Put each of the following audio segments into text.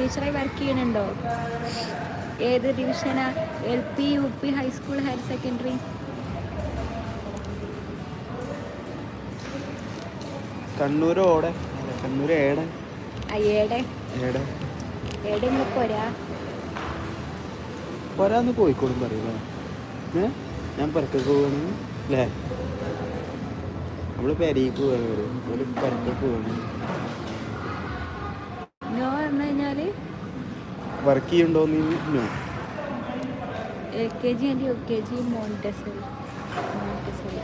ടീച്ചറായി work ചെയ്യണുണ്ടോ ഏത് ഡിവിഷനാ L P U P high school higher secondary Kannur Kannur ഏടെ? അയ്യേടെ ഏടെ? ഏടെ? നിങ്ങൾ പോരാ? പോരാന്ന് കോഴിക്കോടും പറയുക ഞാൻ പരക്കൊക്കെ പോവാണ്. അല്ലേ? നമ്മൾ പെരയ്ക്ക് പോവാണ്. ഒരു പരക്കൊക്കെ പോവാണ്. Work ചെയ്യണ്ടോന്ന് no L K G and U K G montessori montessori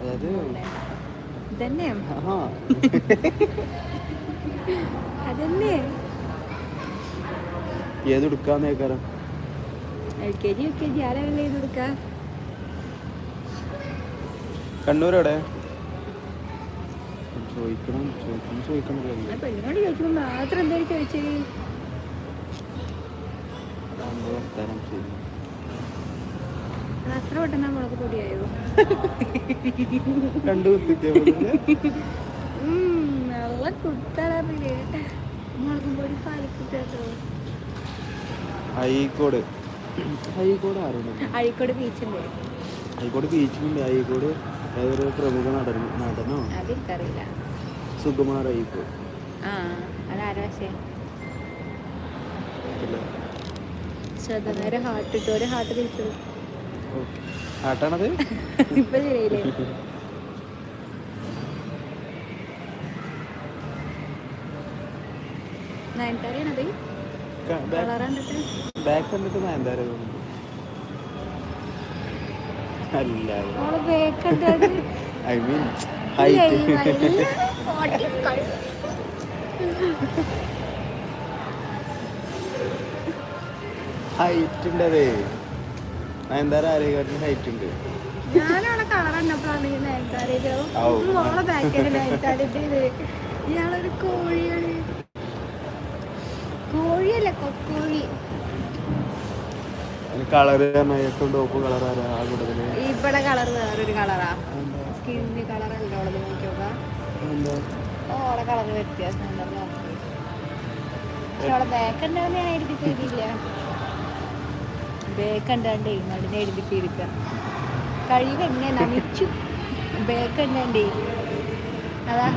അതായത് അതന്നെ. ഏത് എടുക്കാന്നേക്കാരം L K G U K G ആ ലെവലിൽ ചെയ്ത് കൊടുക്കാം കണ്ണൂർ എവിടെ? ചോദിക്കണം ചോദിക്കണം ചോദിക്കണം പെണ്ണിനോട് ചോദിക്കണം മാത്രം എന്തായാലും ചോദിച്ചത് അത്ര പെട്ടെന്ന് മുളക് പൊടിയായോ? കണ്ടു നല്ല കുത്തളറില്ലേ മുളകും പൊടി പാലിക്കിട്ടോ അഴീക്കോട്. അഴീക്കോട് ആരുണ്ട് അഴീക്കോട് ബീച്ചുണ്ട് അഴീക്കോട് ബീച്ചിലുണ്ട്. അഴീക്കോട് ഏതൊരു പ്രമുഖ നടൻ നടനോ? അതെനിക്കറിയില്ല സുകുമാർ അഴീക്കോട് ആ അതാരാ പക്ഷേ? അല്ലേ ശ്രദ്ധ നേരെ ഹാർട്ട് ഇട്ടു. ഒരു ഹാർട്ട് തിരിച്ചു. ഓക്കെ. ആട്ടാണത് ഇപ്പൊ ശരിയില്ലേ? നയൻതാരയാണത്? കളർ കണ്ടിട്ട്? ബാക്ക് കണ്ടിട്ട് നയൻതാര തോന്നുന്നു. അല്ല. ഐ മീൻ ഹൈറ്റ് ഹൈറ്റ് ഉണ്ട്. അതെ നയൻതാര ഹൈറ്റ് ഉണ്ട് ബാക്കിൽ നയൻതാരന്റെ ഇയാളൊരു കോഴിയാണ്. കോഴിയല്ല കൊക്കോഴി. കളറ് ഇവിടെ കളർ വേറൊരു കളറാ എന്താ ഓളെ കളർ വ്യത്യാസം ഉണ്ടല്ലോ പക്ഷെ ഓളെ ബാക്ക് ഉണ്ടാവുന്ന ഞാൻ എഴുതി ചെയ്തില്ല ബാക്ക് ഉണ്ടാണ്ടേ നടുനെ എഴുതി ചെയ്തിക്ക കഴിവ് എങ്ങനെ നമിച്ചു. ബാക്ക് ഉണ്ടാണ്ടേ അതാ.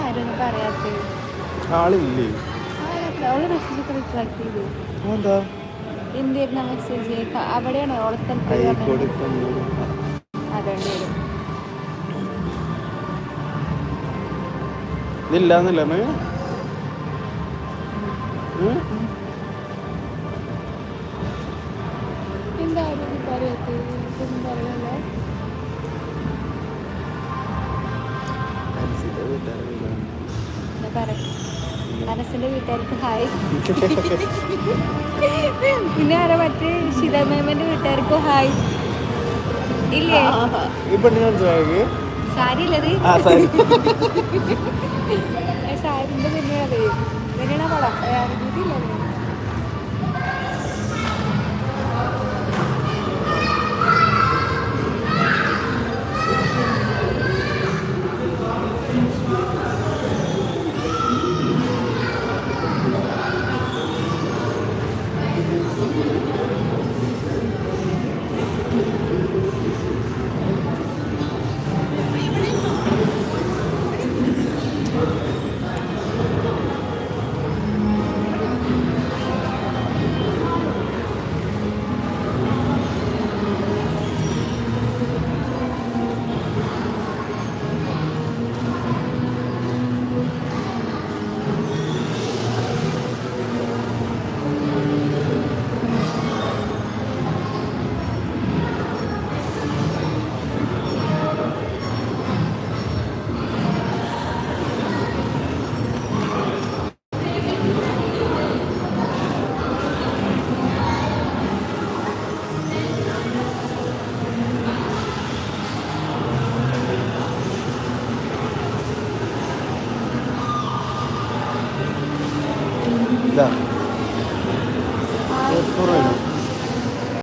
ആരൊന്നും പറയാത്തത്? ആളില്ലേ? അവൾ മെസ്സേജ് റിഫ്ലക്ട് ചെയ്തു. എന്താ എന്തായിരുന്നു മെസ്സേജ് അവിടെയാണ് ഓളത്തൽ അതുകൊണ്ട് വരും. ഇതില്ലാന്നല്ലേ എന്തായാലും നീ പറയാത്തത്? ഒന്നും പറയല്ലോ എന്നാ പറ അനസിന്റെ വീട്ടുകാർക്ക് ഹായ്. പിന്നെ ആരെ മറ്റേ ശിതമേമന്റെ വീട്ടുകാർക്ക് ഹായ്. ഇല്ലേ? സാരി. അല്ലത് സാരിന്റെ തന്നെയാണ് തന്നെയാണ് പടം അറിഞ്ഞിട്ടില്ല